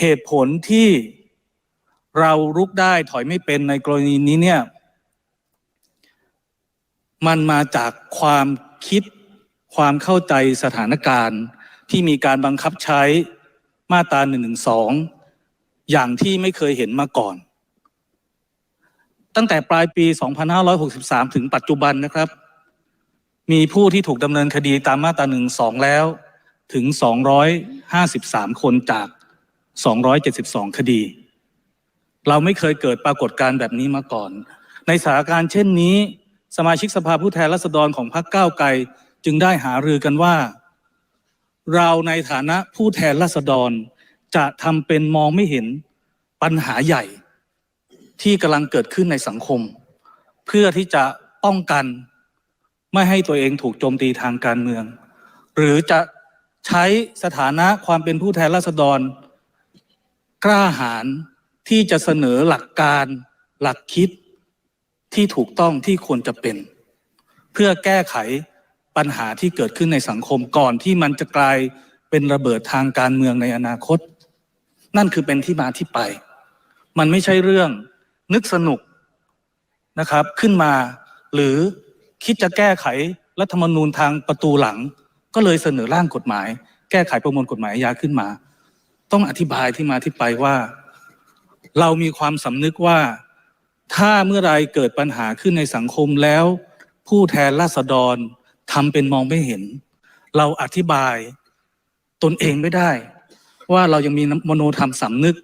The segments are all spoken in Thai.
เหตุผลที่เรารุกได้ถอยไม่เป็นในกรณีนี้เนี่ย มันมาจากความคิดความเข้าใจสถานการณ์ ที่มีการบังคับใช้มาตรา1นึอย่างที่ไม่เคยเห็นมาก่อน ตั้งแต่ปลายปี 2563 ถึงปัจจุบันนะครับ มีผู้ที่ถูกดำเนินคดีตามมาตรา1นึแล้วถึง 253 คนจาก 272 คดี เราไม่เคยเกิดปรากฏการณ์แบบนี้มาก่อน ในสถานการณ์เช่นนี้ สมาชิกสภาผู้แทนราษฎรของพรรคก้าวไกล จึงได้หารือกันว่า เราในฐานะผู้แทนราษฎรจะทำเป็นมองไม่เห็นปัญหาใหญ่ที่กำลังเกิดขึ้นในสังคม เพื่อที่จะป้องกัน ไม่ให้ตัวเองถูกโจมตีทางการเมือง หรือจะใช้สถานะความเป็นผู้แทนราษฎร กล้าหาญที่จะเสนอหลักการหลักคิดที่ถูกต้องที่ควรจะเป็น เพื่อแก้ไขปัญหาที่เกิดขึ้นในสังคมก่อนที่มันจะกลายเป็นระเบิดทางการเมืองในอนาคต นั่นคือเป็นที่มาที่ไป มันไม่ใช่เรื่องนึกสนุกนะครับขึ้นมา หรือคิดจะแก้ไขรัฐธรรมนูญทางประตูหลัง ก็เลยเสนอร่างกฎหมาย แก้ไขประมวลกฎหมายอาญาขึ้นมา ต้องอธิบายที่มาที่ไปว่า เรามีความสำนึกว่า ถ้าเมื่อไรเกิดปัญหาขึ้นในสังคมแล้ว ผู้แทนราษฎรทำเป็นมองไม่เห็น เราอธิบายตนเองไม่ได้ ว่าเรายังมีมโนธรรมสำนึก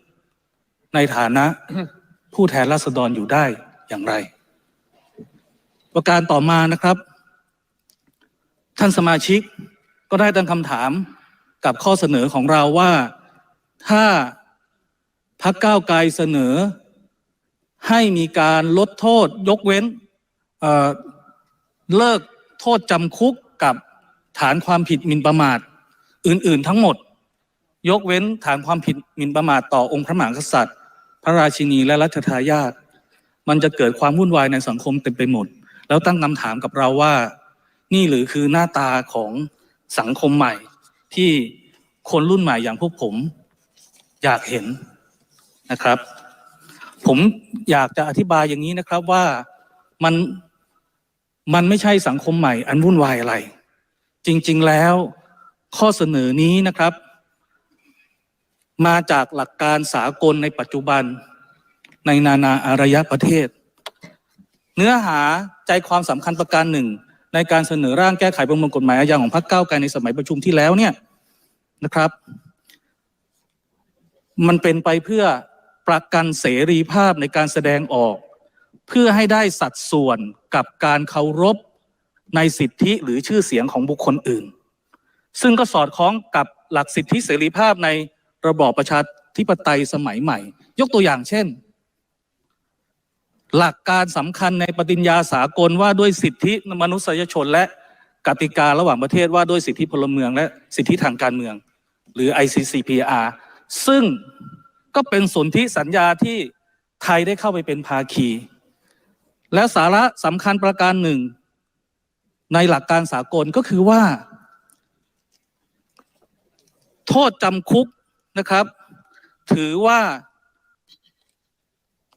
ในฐานะ ผู้แทนราษฎรอยู่ได้อย่างไร ประการต่อมานะครับ ท่านสมาชิกก็ได้ตั้งคำถามกับข้อเสนอของเราว่า ถ้าพักก้าวไกลเสนอ ให้มีการลดโทษยกเว้นเเลิกโทษจำคุกกับฐานความผิดหมิ่นประมาท อื่นๆทั้งหมด ยกเว้นฐานความผิดหมิ่นประมาทต่อองค์พระมหากษัตริย์ พระราชินีและรัชทายาทมันจะเกิดความวุ่นวายในสังคมเต็มไปหมด แล้วตั้งคำถามกับเราว่า นี่หรือคือหน้าตาของสังคมใหม่ที่คนรุ่นใหม่อย่างพวกผม อยากเห็นนะครับ ผมอยากจะอธิบายอย่างนี้นะครับว่ามันมันไม่ใช่สังคมใหม่อันวุ่นวายอะไร จริงๆแล้วข้อเสนอนี้นะครับ มาจากหลักการสากลในปัจจุบันในนานาอารยประเทศ เนื้อหาใจความสำคัญประการหนึ่ง ในการเสนอร่างแก้ไขประมวลกฎหมายอาญาของพรรคเก้าไกลในสมัยประชุมที่แล้วเนี่ยนะครับ มันเป็นไปเพื่อประกันเสรีภาพในการแสดงออก เพื่อให้ได้สัดส่วนกับการเคารพในสิทธิหรือชื่อเสียงของบุคคลอื่น ซึ่งก็สอดคล้องกับหลักสิทธิเสรีภาพในระบอบประชาธิปไตยสมัยใหม่ ยกตัวอย่างเช่น หลักการสำคัญในปฏิญญาสากลว่าด้วยสิทธิมนุษยชนและกติการะหว่างประเทศว่าด้วยสิทธิพลเมืองและสิทธิทางการเมือง หรือ ICCPR ซึ่งก็เป็นสนธิสัญญาที่ไทยได้เข้าไปเป็นภาคี และสาระสำคัญประการหนึ่ง ในหลักการสากลก็คือว่า โทษจำคุกนะครับ ถือว่า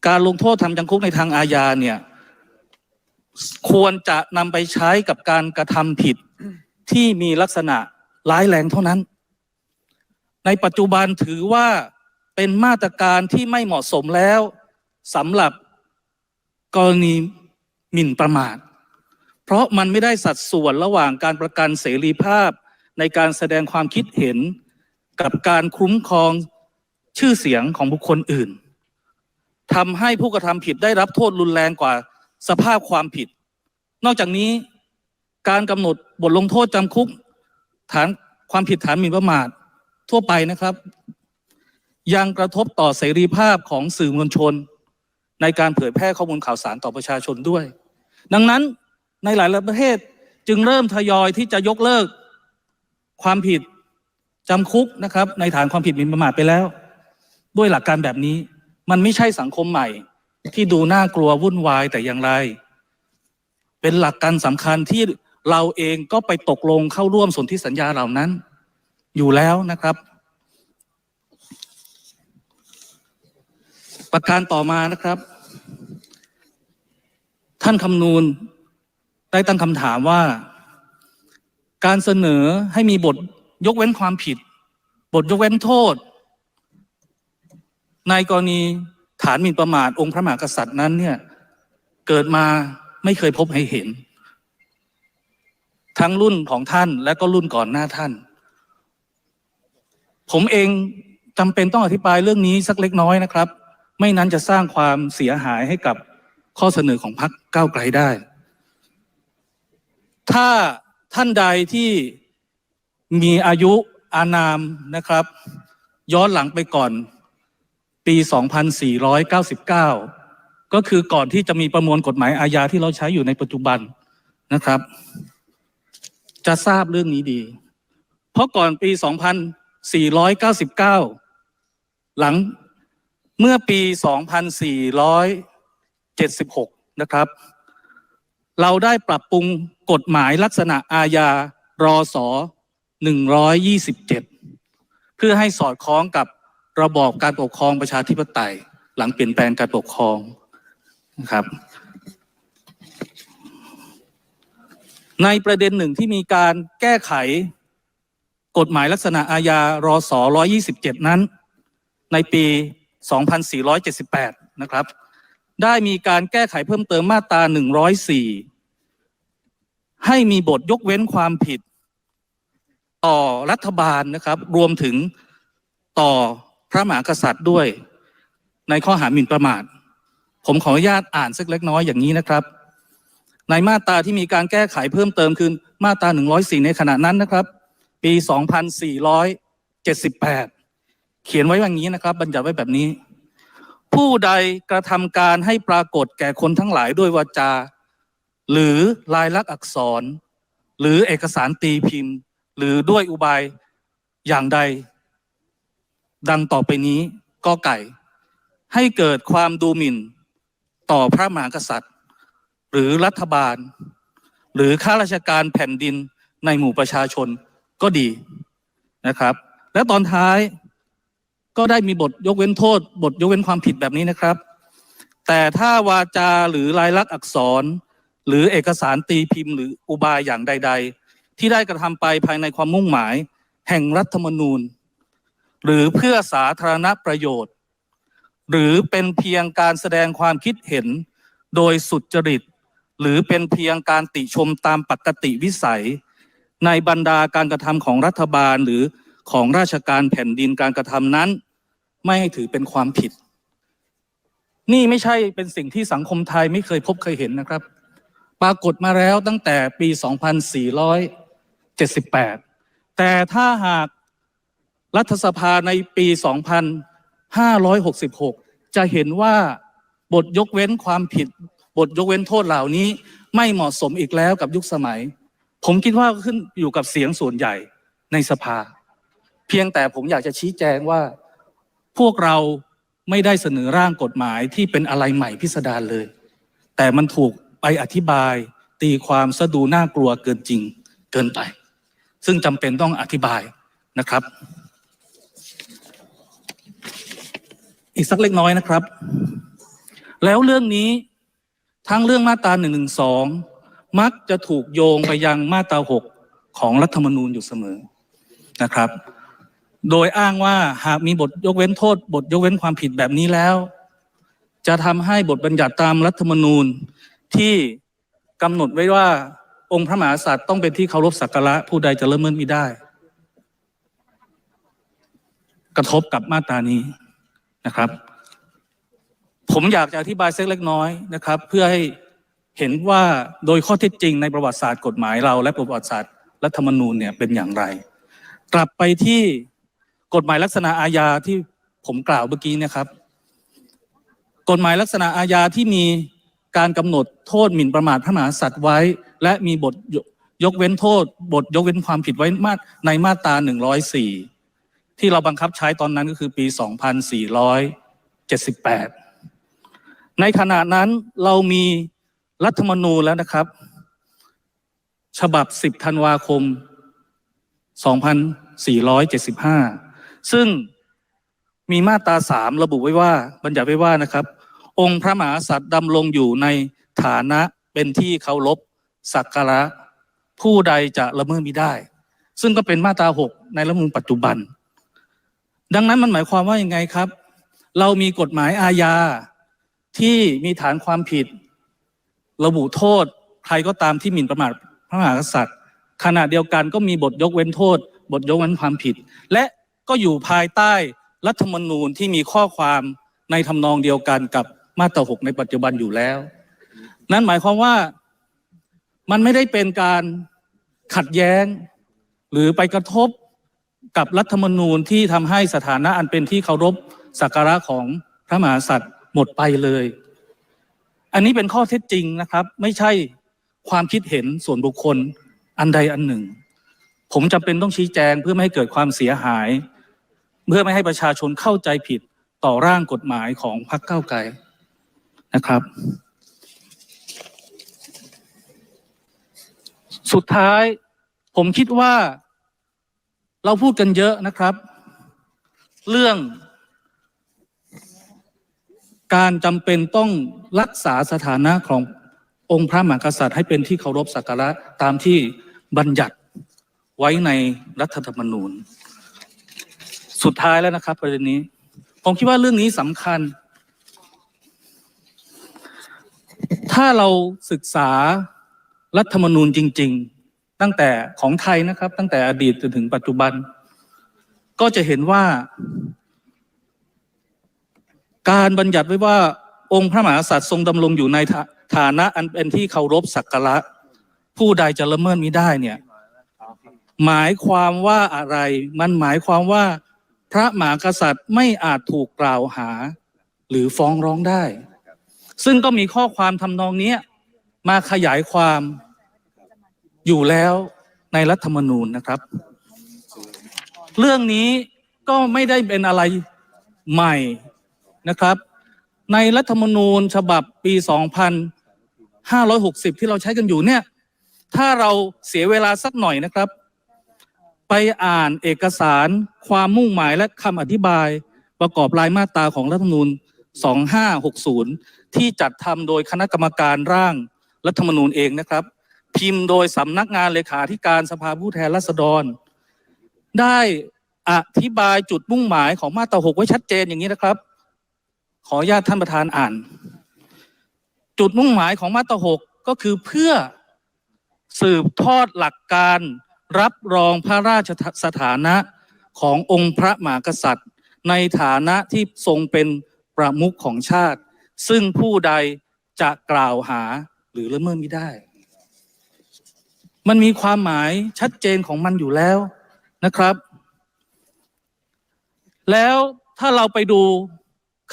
การลงโทษทำจำคุกในทางอาญาเนี่ยควรจะนำไปใช้กับการกระทำผิดที่มีลักษณะร้ายแรงเท่านั้น ในปัจจุบันถือว่าเป็นมาตรการที่ไม่เหมาะสมแล้วสำหรับกรณีหมิ่นประมาท เพราะมันไม่ได้สัดส่วนระหว่างการประกันเสรีภาพในการแสดงความคิดเห็นกับการคุ้มครองชื่อเสียงของบุคคลอื่นทำให้ผู้กระทำผิดได้รับโทษรุนแรงกว่าสภาพความผิด นอกจากนี้การกำหนดบทลงโทษจำคุกฐานความผิดฐานหมิ่นประมาท ทั่วไปนะครับ ยังกระทบต่อเสรีภาพของสื่อมวลชน ในการเผยแพร่ข้อมูลข่าวสารต่อประชาชนด้วย ดังนั้นในหลายประเทศจึงเริ่มทยอยที่จะยกเลิกความผิดจำคุกนะครับ ในฐานความผิดหมิ่นประมาทไปแล้ว ด้วยหลักการแบบนี้ มันไม่ใช่สังคมใหม่ ที่ดูน่ากลัววุ่นวายแต่อย่างไร เป็นหลักการสำคัญที่เราเองก็ไปตกลงเข้าร่วมสนธิสัญญาเหล่านั้น อยู่แล้วนะครับ ประการต่อมานะครับ ท่านคำนูนได้ตั้งคำถามว่า การเสนอให้มีบทยกเว้นความผิด บทยกเว้นโทษ ในกรณีฐานหมิ่นประมาทองค์พระมหากษัตริย์นั้นเนี่ยเกิดมาไม่เคยพบให้เห็น ทั้งรุ่นของท่านและก็รุ่นก่อนหน้าท่าน ผมเองจำเป็นต้องอธิบายเรื่องนี้สักเล็กน้อยนะครับ ไม่นั้นจะสร้างความเสียหายให้กับข้อเสนอของพรรคก้าวไกลได้ ถ้าท่านใดที่มีอายุอานามนะครับ ย้อนหลังไปก่อนปี 2499 ก็คือก่อนที่จะมีประมวลกฎหมายอาญาที่เราใช้อยู่ในปัจจุบันนะครับ จะทราบเรื่องนี้ดี เพราะก่อนปี 499 หลังเมื่อปี 2476 นะครับ เราได้ปรับปรุงกฎหมายลักษณะอาญารอสอ127 เพื่อให้สอดคล้องกับระบอบการปกครองประชาธิปไตย หลังเปลี่ยนแปลงการปกครองนะครับ ในประเด็นหนึ่งที่มีการแก้ไข กฎหมายลักษณะอาญารอสอ127 นั้น ในปี 2478 นะครับ ได้มีการแก้ไขเพิ่มเติมมาตรา 104 ให้มีบทยกเว้นความผิด ต่อรัฐบาลนะครับ รวมถึงต่อพระมหากษัตริย์ด้วย ในข้อหาหมิ่นประมาท ผมขออนุญาตอ่านสักเล็กน้อยอย่างนี้นะครับ ในมาตราที่มีการแก้ไขเพิ่มเติมคือมาตรา 104 ในขณะนั้นนะครับ ปี 2478 เขียนไว้อย่างนี้นะครับ บัญญัติไว้แบบนี้ ผู้ใดกระทำการให้ปรากฏแก่คนทั้งหลายด้วยวาจา หรือลายลักษณ์อักษร หรือเอกสารตีพิมพ์ หรือด้วยอุบายอย่างใด ดังต่อไปนี้ก็ไก่ ให้เกิดความดูหมิ่น ต่อพระมหากษัตริย์ หรือรัฐบาล หรือข้าราชการแผ่นดินในหมู่ประชาชน ก็ดีนะครับ และตอนท้ายก็ได้มีบทยกเว้นโทษ บทยกเว้นความผิดแบบนี้นะครับ แต่ถ้าวาจาหรือลายลักษณ์อักษร หรือเอกสารตีพิมพ์ หรืออุบายอย่างใด ๆ ที่ได้กระทำไปภายในความมุ่งหมาย แห่งรัฐธรรมนูญ หรือเพื่อสาธารณประโยชน์ หรือเป็นเพียงการแสดงความคิดเห็นโดยสุจริต หรือเป็นเพียงการติชมตามปกติวิสัย ในบรรดาการกระทำของรัฐบาลหรือของราชการแผ่นดินการกระทำนั้น ไม่ให้ถือเป็นความผิด นี่ไม่ใช่เป็นสิ่งที่สังคมไทยไม่เคยพบเคยเห็นนะครับ ปรากฏมาแล้วตั้งแต่ปี 2478 แต่ถ้าหากรัฐสภาในปี 2566 จะเห็นว่าบทยกเว้นความผิด บทยกเว้นโทษเหล่านี้ไม่เหมาะสมอีกแล้วกับยุคสมัย ผมคิดว่าขึ้นอยู่กับเสียงส่วนใหญ่ในสภา เพียงแต่ผมอยากจะชี้แจงว่า พวกเราไม่ได้เสนอร่างกฎหมายที่เป็นอะไรใหม่พิสดารเลย แต่มันถูกไปอธิบาย ตีความสะดูน่ากลัวเกินจริงเกินไป ซึ่งจำเป็นต้องอธิบายนะครับ อีกสักเล็กน้อยนะครับ แล้วเรื่องนี้ทั้งเรื่องมาตรา1นึ มักจะถูกโยงไปยังมาตราหกของรัฐธรรมนูญอยู่เสมอนะครับ โดยอ้างว่าหากมีบทยกเว้นโทษ บทยกเว้นความผิดแบบนี้แล้ว จะทำให้บทบัญญัติตามรัฐธรรมนูญที่กำหนดไว้ว่าองค์พระมหากษัตริย์ต้องเป็นที่เคารพสักการะผู้ใดจะเลิมเมินมิได้ กระทบกับมาตรานี้นะครับ ผมอยากจะอธิบายสักเล็กน้อยนะครับ เพื่อให้ เห็นว่าโดยข้อเท็จจริงในประวัติศาสตร์กฎหมายเรา และประวัติศาสตร์รัฐธรรมนูญเนี่ยเป็นอย่างไร กลับไปที่กฎหมายลักษณะอาญาที่ผมกล่าวเมื่อกี้เนะครับ กฎหมายลักษณะอาญาที่มีการกำหนดโทษหมิ่นประมาทพระมหากษัตริย์ไว้ และมีบทยกเว้นโทษ บทยกเว้นความผิดไว้มาในมาตรา 104 ที่เราบังคับใช้ตอนนั้นก็คือปี 2478 ในขณะนั้นเรามี รัฐธรรมนูญแล้วนะครับ ฉบับ 10 ธันวาคม 2475 ซึ่งมีมาตราสามระบุไว้ว่า บัญญัติไว้ว่านะครับ องค์พระมหากษัตริย์ดำรงอยู่ในฐานะเป็นที่เคารพสักการะผู้ใดจะละเมิดมิได้ ซึ่งก็เป็นมาตราหกในรัฐมนูญปัจจุบัน ดังนั้นมันหมายความว่าอยังไงครับ เรามีกฎหมายอาญาที่มีฐานความผิด ระบุโทษใครก็ตามที่หมิ่นประมาทพระมหากษัตริย์ ขณะเดียวกันก็มีบทยกเว้นโทษ บทยกเว้นความผิด และก็อยู่ภายใต้รัฐธรรมนูญที่มีข้อความในทำนองเดียวกันกับมาตราหกในปัจจุบันอยู่แล้ว นั่นหมายความว่ามันไม่ได้เป็นการขัดแย้ง หรือไปกระทบกับรัฐธรรมนูญที่ทำให้สถานะอันเป็นที่เคารพสักการะของพระมหากษัตริย์หมดไปเลย อันนี้เป็นข้อเท็จจริงนะครับ ไม่ใช่ความคิดเห็นส่วนบุคคลอันใดอันหนึ่ง ผมจำเป็นต้องชี้แจงเพื่อไม่ให้เกิดความเสียหาย เพื่อไม่ให้ประชาชนเข้าใจผิดต่อร่างกฎหมายของพรรคเก้าไกลนะครับ สุดท้ายผมคิดว่าเราพูดกันเยอะนะครับ เรื่องการจำเป็นต้อง รักษาสถานะขององค์พระมหากษัตริย์ให้เป็นที่เคารพสักการะตามที่บัญญัติไว้ในรัฐธรรมนูญ สุดท้ายแล้วนะครับ ประเด็นนี้ ผมคิดว่าเรื่องนี้สำคัญ ถ้าเราศึกษารัฐธรรมนูญจริง ๆ ตั้งแต่ของไทยนะครับ ตั้งแต่อดีตจนถึงปัจจุบัน ก็จะเห็นว่า การบัญญัติไว้ว่า องค์พระมหากษัตริย์ทรงดำรงอยู่ในฐานะอันเป็นที่เคารพสักการะผู้ใดจะละเมิดมิได้เนี่ย หมายความว่าอะไร มันหมายความว่า พระมหากษัตริย์ไม่อาจถูกกล่าวหา หรือฟ้องร้องได้ ซึ่งก็มีข้อความทำนองนี้มาขยายความอยู่แล้วในรัฐธรรมนูญนะครับ เรื่องนี้ก็ไม่ได้เป็นอะไรใหม่นะครับ ในรัฐธรรมนูญฉบับปี 2560 ที่เราใช้กันอยู่เนี่ย ถ้าเราเสียเวลาสักหน่อยนะครับ ไปอ่านเอกสารความมุ่งหมายและคำอธิบายประกอบรายมาตราของรัฐธรรมนูญ 2560 ที่จัดทำโดยคณะกรรมการร่างรัฐธรรมนูญเองนะครับ พิมพ์โดยสำนักงานเลขาธิการสภาผู้แทนราษฎร ได้อธิบายจุดมุ่งหมายของมาตราหกไว้ชัดเจนอย่างนี้นะครับ ขออนุญาตท่านประธานอ่าน จุดมุ่งหมายของมาตราหกก็คือเพื่อสืบทอดหลักการรับรองพระราชสถานะขององค์พระมหากษัตริย์ ในฐานะที่ทรงเป็นประมุขของชาติ ซึ่งผู้ใดจะกล่าวหาหรือละเมิดไม่ได้ มันมีความหมายชัดเจนของมันอยู่แล้วนะครับ แล้วถ้าเราไปดู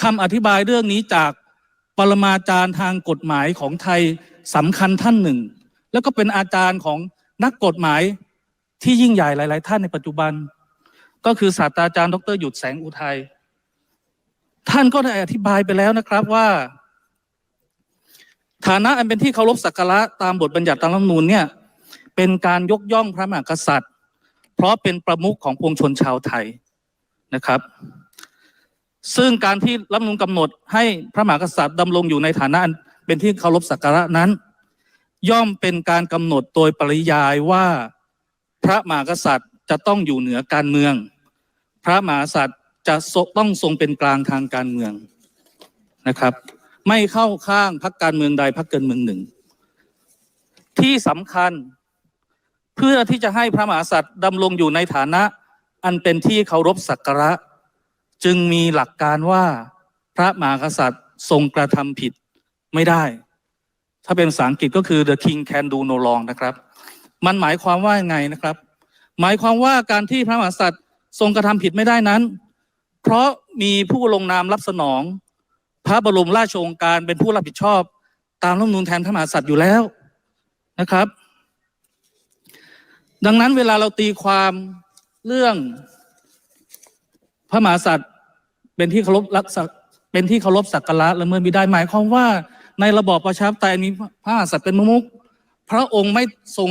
คำอธิบายเรื่องนี้จากปรมาจารย์ทางกฎหมายของไทยสำคัญท่านหนึ่ง แล้วก็เป็นอาจารย์ของนักกฎหมายที่ยิ่งใหญ่หลาย ๆ ท่านในปัจจุบัน ก็คือศาสตราจารย์ ดรหยุดแสงอุทัยท่านก็ได้อธิบายไปแล้วนะครับว่า ฐานะอันเป็นที่เคารพสักการะตามบทบัญญัติตามรัฐธรรมนูญเนี่ยเป็นการยกย่องพระมหากษัตริย์ เพราะเป็นประมุขของปวงชนชาวไทยนะครับ ซึ่งการที่รัฐมนูญกำหนดให้พระมหากษัตริย์ดำรงอยู่ในฐานะอันเป็นที่เคารพสักการะนั้น ย่อมเป็นการกำหนดโดยปริยายว่าพระมหากษัตริย์จะต้องอยู่เหนือการเมือง พระมหากษัตริย์จะต้องทรงเป็นกลางทางการเมืองนะครับ ไม่เข้าข้างพรรคการเมืองใดพรรคการเมืองหนึ่ง ที่สำคัญเพื่อที่จะให้พระมหากษัตริย์ดำรงอยู่ในฐานะอันเป็นที่เคารพสักการะ จึงมีหลักการว่าพระมหากษัตริย์ทรงกระทำผิดไม่ได้ ถ้าเป็นภาษาอังกฤษก็คือ the king can do no wrong นะครับ มันหมายความว่ายังไงนะครับ หมายความว่าการที่พระมหากษัตริย์ทรงกระทำผิดไม่ได้นั้น เพราะมีผู้ลงนามรับสนอง พระบรมราชโองการเป็นผู้รับผิดชอบ ตามรัฐธรรมนูญแทนพระมหากษัตริย์อยู่แล้วนะครับ ดังนั้นเวลาเราตีความเรื่องพระมหากษัตริย์ เป็นที่เคารพรักษาเป็นที่เคารพสักการะละเมิดไม่ได้หมายความว่า ในระบอบประชาธิปไตยมีพระมหากษัตริย์เป็นมุขพระองค์ไม่ทรง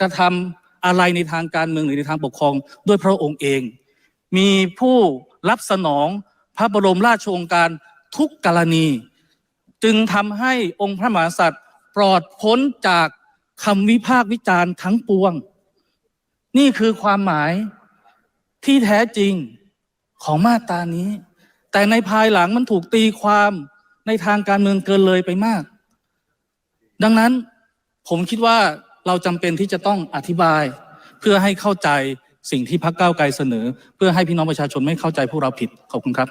กระทำอะไรในทางการเมืองหรือในทางปกครองด้วยพระองค์เอง มีผู้รับสนองพระบรมราชโองการทุกกรณี จึงทำให้องค์พระมหากษัตริย์ปลอดพ้นจากคำวิพากษ์วิจารณ์ทั้งปวง นี่คือความหมายที่แท้จริงของมาตรานี้ แต่ในภายหลังมันถูกตีความในทางการเมืองเกินเลยไปมาก ดังนั้นผมคิดว่าเราจำเป็นที่จะต้องอธิบาย เพื่อให้เข้าใจสิ่งที่พรรคก้าไกลเสนอ เพื่อให้พี่น้องประชาชนไม่เข้าใจพวกเราผิดขอบคุณครับ